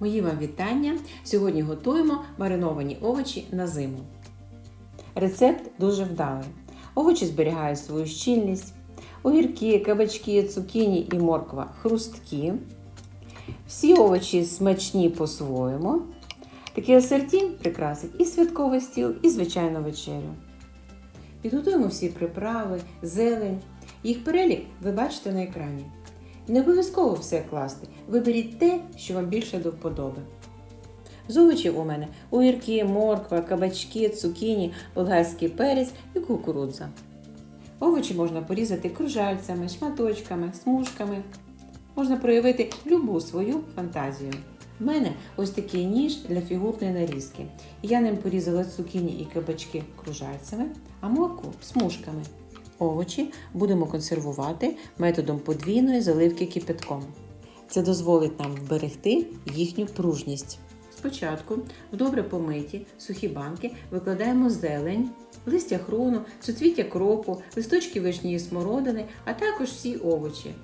Мої вам вітання! Сьогодні готуємо мариновані овочі на зиму. Рецепт дуже вдалий. Овочі зберігають свою щільність. Огірки, кабачки, цукіні і морква хрусткі. Всі овочі смачні по-своєму. Такий асорті прикрасить і святковий стіл, і звичайну вечерю. Підготуємо всі приправи, зелень. Їх перелік ви бачите на екрані. Не обов'язково все класти. Виберіть те, що вам більше до вподоби. З овочів у мене огірки, морква, кабачки, цукіні, болгарський перець і кукурудза. Овочі можна порізати кружальцями, шматочками, смужками. Можна проявити любу свою фантазію. У мене ось такий ніж для фігурної нарізки. Я ним порізала цукіні і кабачки кружальцями, а моркву смужками. Овочі будемо консервувати методом подвійної заливки кипятком. Це дозволить нам вберегти їхню пружність. Спочатку в добре помиті сухі банки викладаємо зелень, листя хрону, суцвіття кропу, листочки вишньої смородини, а також всі овочі.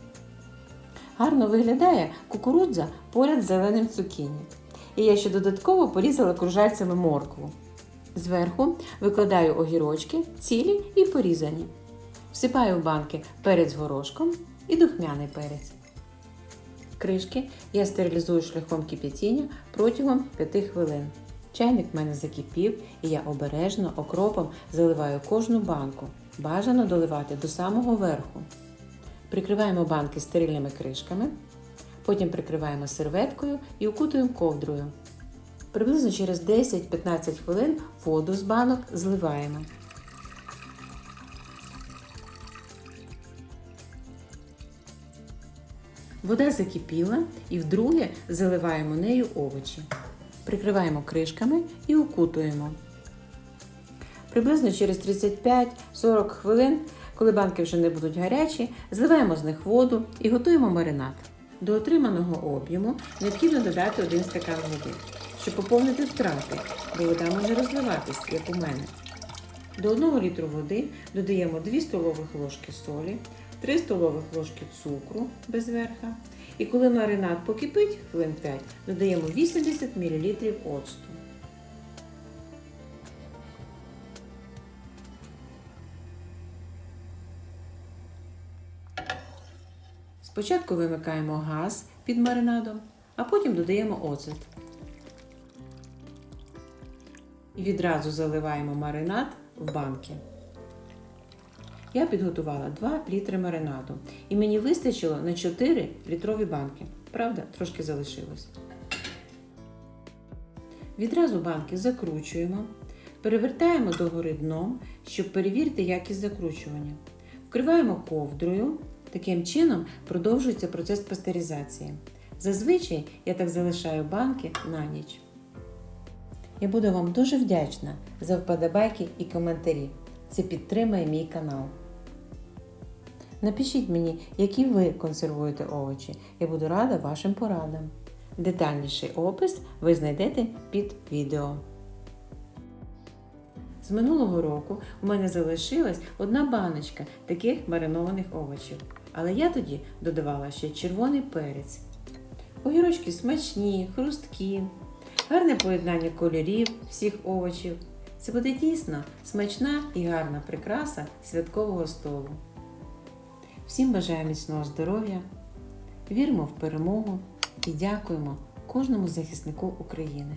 Гарно виглядає кукурудза поряд з зеленим цукіні. І я ще додатково порізала кружальцями моркву. Зверху викладаю огірочки, цілі і порізані. Всипаю в банки перець горошком і духмяний перець. Кришки я стерилізую шляхом кип'ятіння протягом 5 хвилин. Чайник в мене закипів, і я обережно окропом заливаю кожну банку. Бажано доливати до самого верху. Прикриваємо банки стерильними кришками, потім прикриваємо серветкою і укутуємо ковдрою. Приблизно через 10-15 хвилин воду з банок зливаємо. Вода закипіла і вдруге заливаємо нею овочі. Прикриваємо кришками і укутуємо. Приблизно через 35-40 хвилин, коли банки вже не будуть гарячі, зливаємо з них воду і готуємо маринад. До отриманого об'єму необхідно додати 1 стакан води, щоб поповнити втрати, бо вода може розливатись, як у мене. До 1 літру води додаємо 2 столових ложки солі, 3 столових ложки цукру без верха. І коли маринад покипить хвилин 5, додаємо 80 мл оцту. Спочатку вимикаємо газ під маринадом, а потім додаємо оцет. І відразу заливаємо маринад в банки. Я підготувала 2 літри маринаду. І мені вистачило на 4 літрові банки. Правда, трошки залишилось. Відразу банки закручуємо, перевертаємо догори дном, щоб перевірити якість закручування. Вкриваємо ковдрою. Таким чином продовжується процес пастеризації. Зазвичай я так залишаю банки на ніч. Я буду вам дуже вдячна за вподобайки і коментарі. Це підтримує мій канал. Напишіть мені, які ви консервуєте овочі. Я буду рада вашим порадам. Детальніший опис ви знайдете під відео. З минулого року у мене залишилась одна баночка таких маринованих овочів. Але я тоді додавала ще червоний перець. Огірочки смачні, хрусткі, гарне поєднання кольорів всіх овочів. Це буде дійсно смачна і гарна прикраса святкового столу. Всім бажаю міцного здоров'я, віримо в перемогу і дякуємо кожному захиснику України.